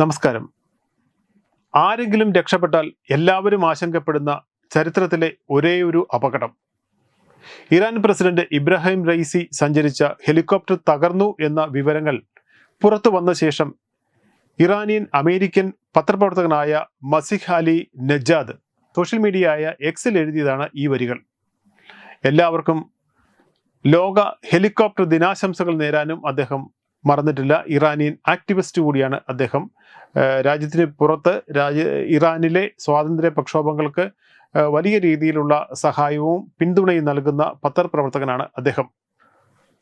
നമസ്കാരം. ആരെങ്കിലും രക്ഷപ്പെട്ടാൽ എല്ലാവരും ആശങ്കപ്പെടുന്ന ചരിത്രത്തിലെ ഒരേയൊരു അപകടം. ഇറാൻ പ്രസിഡന്റ് ഇബ്രാഹിം റൈസി സഞ്ചരിച്ച ഹെലികോപ്റ്റർ തകർന്നു എന്ന വിവരങ്ങൾ പുറത്തു വന്ന ശേഷം ഇറാനിയൻ അമേരിക്കൻ പത്രപ്രവർത്തകനായ മസിഹ് അലി നജാദ് സോഷ്യൽ മീഡിയയായ എക്സിൽ എഴുതിയതാണ് ഈ വരികൾ. എല്ലാവർക്കും ലോക ഹെലികോപ്റ്റർ ദിനാശംസകൾ നേരാനും അദ്ദേഹം മറന്നിട്ടില്ല. ഇറാനിയൻ ആക്ടിവിസ്റ്റ് കൂടിയാണ് അദ്ദേഹം. രാജ്യത്തിന് പുറത്ത് രാജ്യ ഇറാനിലെ സ്വാതന്ത്ര്യ പ്രക്ഷോഭങ്ങൾക്ക് വലിയ രീതിയിലുള്ള സഹായവും പിന്തുണയും നൽകുന്ന പത്രപ്രവർത്തകനാണ് അദ്ദേഹം.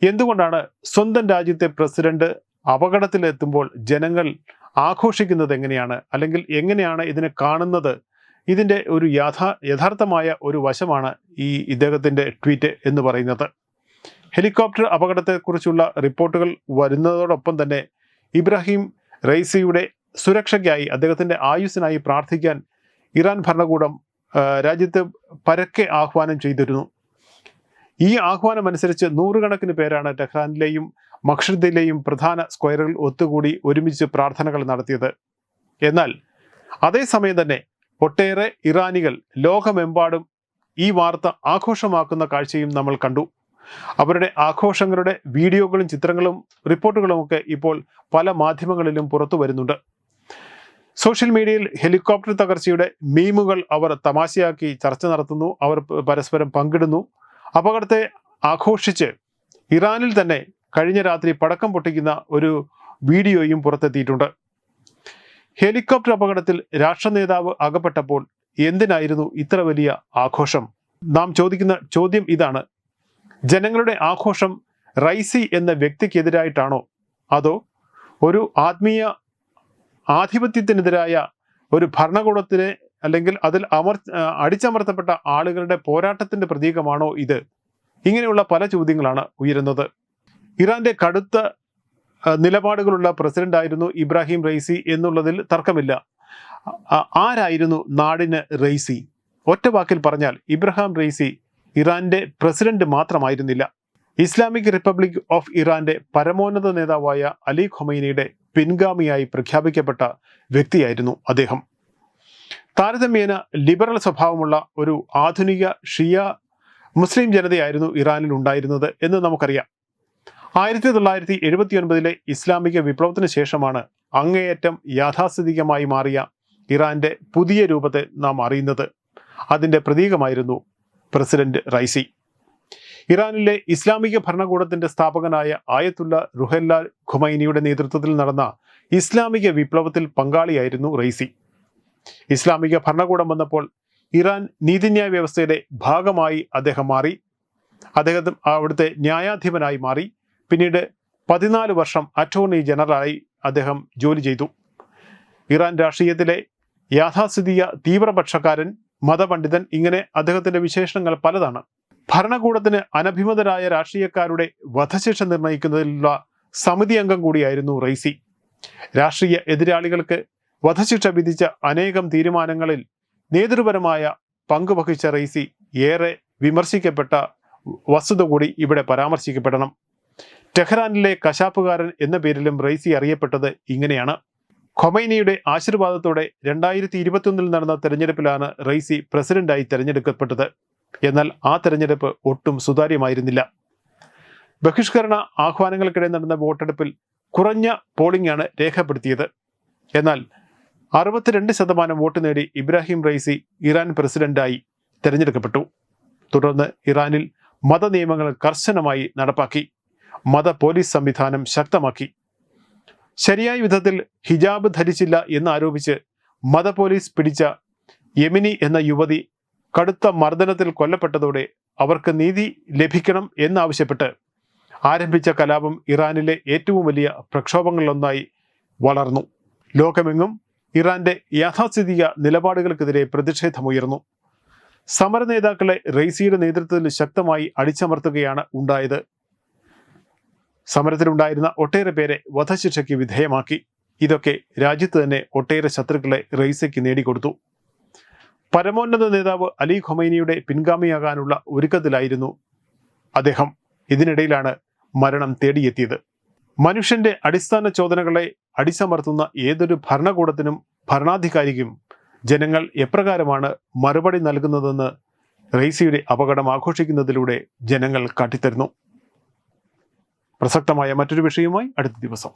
എന്തുകൊണ്ടാണ് സ്വന്തം രാജ്യത്തെ പ്രസിഡന്റ് അപകടത്തിലെത്തുമ്പോൾ ജനങ്ങൾ ആഘോഷിക്കുന്നത് എങ്ങനെയാണ്? അല്ലെങ്കിൽ എങ്ങനെയാണ് ഇതിനെ കാണുന്നത്? ഇതിന്റെ ഒരു യാഥാ യഥാർത്ഥമായ ഒരു വശമാണ് ഈ ഇദ്ദേഹത്തിന്റെ ട്വീറ്റ് എന്ന് പറയുന്നത്. ഹെലികോപ്റ്റർ അപകടത്തെക്കുറിച്ചുള്ള റിപ്പോർട്ടുകൾ വരുന്നതോടൊപ്പം തന്നെ ഇബ്രാഹിം റൈസിയുടെ സുരക്ഷയ്ക്കായി അദ്ദേഹത്തിന്റെ ആയുസ്സിനായി പ്രാർത്ഥിക്കാൻ ഇറാൻ ഭരണകൂടം രാജ്യത്ത് പരക്കെ ആഹ്വാനം ചെയ്തിരുന്നു. ഈ ആഹ്വാനം അനുസരിച്ച് നൂറുകണക്കിന് പേരാണ് ടെഹ്റാനിലെയും മക്ഷിദിലെയും പ്രധാന സ്ക്വയറുകൾ ഒത്തുകൂടി ഒരുമിച്ച് പ്രാർത്ഥനകൾ നടത്തിയത്. എന്നാൽ അതേസമയം തന്നെ ഒട്ടേറെ ഇറാനികൾ ലോകമെമ്പാടും ഈ വാർത്ത ആഘോഷമാക്കുന്ന കാഴ്ചയും നമ്മൾ കണ്ടു. അവരുടെ ആഘോഷങ്ങളുടെ വീഡിയോകളും ചിത്രങ്ങളും റിപ്പോർട്ടുകളും ഒക്കെ ഇപ്പോൾ പല മാധ്യമങ്ങളിലും പുറത്തു വരുന്നുണ്ട്. സോഷ്യൽ മീഡിയയിൽ ഹെലികോപ്റ്റർ തകർച്ചയുടെ മീമുകൾ അവർ തമാശയാക്കി ചർച്ച നടത്തുന്നു. അവർ പരസ്പരം പങ്കിടുന്നു. അപകടത്തെ ആഘോഷിച്ച് ഇറാനിൽ തന്നെ കഴിഞ്ഞ രാത്രി പടക്കം പൊട്ടിക്കുന്ന ഒരു വീഡിയോയും പുറത്തെത്തിയിട്ടുണ്ട്. ഹെലികോപ്റ്റർ അപകടത്തിൽ രാഷ്ട്ര നേതാവ് അകപ്പെട്ടപ്പോൾ എന്തിനായിരുന്നു ഇത്ര വലിയ ആഘോഷം? നാം ചോദിക്കുന്ന ചോദ്യം ഇതാണ്. ജനങ്ങളുടെ ആഘോഷം റൈസി എന്ന വ്യക്തിക്കെതിരായിട്ടാണോ? അതോ ഒരു ആത്മീയ ആധിപത്യത്തിനെതിരായ ഒരു ഭരണകൂടത്തിന് അല്ലെങ്കിൽ അതിൽ അമർ അടിച്ചമർത്തപ്പെട്ട ആളുകളുടെ പോരാട്ടത്തിന്റെ പ്രതീകമാണോ ഇത്? ഇങ്ങനെയുള്ള പല ചോദ്യങ്ങളാണ് ഉയരുന്നത്. ഇറാന്റെ കടുത്ത നിലപാടുകളുള്ള പ്രസിഡന്റ് ആയിരുന്നു ഇബ്രാഹിം റൈസി എന്നുള്ളതിൽ തർക്കമില്ല. ആരായിരുന്നു നാടിന് റൈസി? ഒറ്റ വാക്കിൽ പറഞ്ഞാൽ ഇബ്രഹാം റൈസി ഇറാന്റെ പ്രസിഡന്റ് മാത്രമായിരുന്നില്ല. ഇസ്ലാമിക് റിപ്പബ്ലിക് ഓഫ് ഇറാന്റെ പരമോന്നത നേതാവായ അലി ഖൊമൈനിയുടെ പിൻഗാമിയായി പ്രഖ്യാപിക്കപ്പെട്ട വ്യക്തിയായിരുന്നു അദ്ദേഹം. താരതമ്യേന ലിബറൽ സ്വഭാവമുള്ള ഒരു ആധുനിക ഷിയ മുസ്ലിം ജനതയായിരുന്നു ഇറാനിൽ ഉണ്ടായിരുന്നത് എന്ന് നമുക്കറിയാം. ആയിരത്തി തൊള്ളായിരത്തി എഴുപത്തി ഒൻപതിലെ ഇസ്ലാമിക വിപ്ലവത്തിന് ശേഷമാണ് അങ്ങേയറ്റം യാഥാസ്ഥിതികമായി മാറിയ ഇറാന്റെ പുതിയ രൂപത്തെ നാം അറിയുന്നത്. അതിന്റെ പ്രതീകമായിരുന്നു പ്രസിഡന്റ് റൈസി. ഇറാനിലെ ഇസ്ലാമിക ഭരണകൂടത്തിന്റെ സ്ഥാപകനായ ആയത്തുള്ള റുഹല്ല ഖുമൈനിയുടെ നേതൃത്വത്തിൽ നടന്ന ഇസ്ലാമിക വിപ്ലവത്തിൽ പങ്കാളിയായിരുന്നു റൈസി. ഇസ്ലാമിക ഭരണകൂടം വന്നപ്പോൾ ഇറാൻ നീതിന്യായ വ്യവസ്ഥയുടെ ഭാഗമായി അദ്ദേഹം മാറി. അദ്ദേഹം അവിടുത്തെ ന്യായാധിപനായി മാറി. പിന്നീട് പതിനാല് വർഷം അറ്റോർണി ജനറലായി അദ്ദേഹം ജോലി ചെയ്തു. ഇറാൻ രാഷ്ട്രീയത്തിലെ യാഥാസ്ഥിതിക തീവ്രപക്ഷക്കാരൻ മതപണ്ഡിതൻ ഇങ്ങനെ അദ്ദേഹത്തിന്റെ വിശേഷണങ്ങൾ പലതാണ്. ഭരണകൂടത്തിന് അനഭിമതരായ രാഷ്ട്രീയക്കാരുടെ വധശിക്ഷ നിർണയിക്കുന്നതിലുള്ള സമിതി അംഗം കൂടിയായിരുന്നു റൈസി രാഷ്ട്രീയ എതിരാളികൾക്ക് വധശിക്ഷ വിധിച്ച അനേകം തീരുമാനങ്ങളിൽ നേതൃപരമായ പങ്കുവഹിച്ച റൈസി ഏറെ വിമർശിക്കപ്പെട്ട വസ്തുത കൂടി ഇവിടെ പരാമർശിക്കപ്പെടണം. ടെഹ്റാനിലെ കശാപ്പുകാരൻ എന്ന പേരിലും റൈസി അറിയപ്പെട്ടത് ഇങ്ങനെയാണ്. ഖൊമൈനിയുടെ ആശീർവാദത്തോടെ രണ്ടായിരത്തി ഇരുപത്തിയൊന്നിൽ നടന്ന തെരഞ്ഞെടുപ്പിലാണ് റൈസി പ്രസിഡന്റായി തെരഞ്ഞെടുക്കപ്പെട്ടത്. എന്നാൽ ആ തെരഞ്ഞെടുപ്പ് ഒട്ടും സുതാര്യമായിരുന്നില്ല. ബഹിഷ്കരണ ആഹ്വാനങ്ങൾക്കിടെ നടന്ന വോട്ടെടുപ്പിൽ കുറഞ്ഞ പോളിംഗ് ആണ് രേഖപ്പെടുത്തിയത്. എന്നാൽ അറുപത്തിരണ്ട് ശതമാനം വോട്ട് നേടി ഇബ്രാഹിം റൈസി ഇറാൻ പ്രസിഡന്റായി തെരഞ്ഞെടുക്കപ്പെട്ടു. തുടർന്ന് ഇറാനിൽ മതനിയമങ്ങൾ കർശനമായി നടപ്പാക്കി. മത പോലീസ് സംവിധാനം ശക്തമാക്കി. ശരിയായ വിധത്തിൽ ഹിജാബ് ധരിച്ചില്ല എന്നാരോപിച്ച് മത പോലീസ് പിടിച്ച യമിനി എന്ന യുവതി കടുത്ത മർദ്ദനത്തിൽ കൊല്ലപ്പെട്ടതോടെ അവർക്ക് നീതി ലഭിക്കണം എന്നാവശ്യപ്പെട്ട് ആരംഭിച്ച കലാപം ഇറാനിലെ ഏറ്റവും വലിയ പ്രക്ഷോഭങ്ങളിലൊന്നായി വളർന്നു. ലോകമെങ്ങും ഇറാന്റെ യാഥാസ്ഥിതിക നിലപാടുകൾക്കെതിരെ പ്രതിഷേധമുയർന്നു. സമര നേതാക്കളെ റെയ്സിയുടെ നേതൃത്വത്തിൽ ശക്തമായി അടിച്ചമർത്തുകയാണ് ഉണ്ടായത്. സമരത്തിലുണ്ടായിരുന്ന ഒട്ടേറെ പേരെ വധശിക്ഷയ്ക്ക് വിധേയമാക്കി. ഇതൊക്കെ രാജ്യത്ത് തന്നെ ഒട്ടേറെ ശത്രുക്കളെ റെയ്സയ്ക്ക് നേടിക്കൊടുത്തു. പരമോന്നത നേതാവ് അലി ഖൊമൈനിയുടെ പിൻഗാമിയാകാനുള്ള ഒരുക്കത്തിലായിരുന്നു അദ്ദേഹം. ഇതിനിടയിലാണ് മരണം തേടിയെത്തിയത്. മനുഷ്യന്റെ അടിസ്ഥാന ചോദനകളെ അടിച്ചമർത്തുന്ന ഏതൊരു ഭരണകൂടത്തിനും ഭരണാധികാരിക്കും ജനങ്ങൾ എപ്രകാരമാണ് മറുപടി നൽകുന്നതെന്ന് റെയ്സിയുടെ അപകടം ആഘോഷിക്കുന്നതിലൂടെ ജനങ്ങൾ കാട്ടിത്തരുന്നു. പ്രസക്തമായ മറ്റൊരു വിഷയവുമായി അടുത്ത ദിവസം.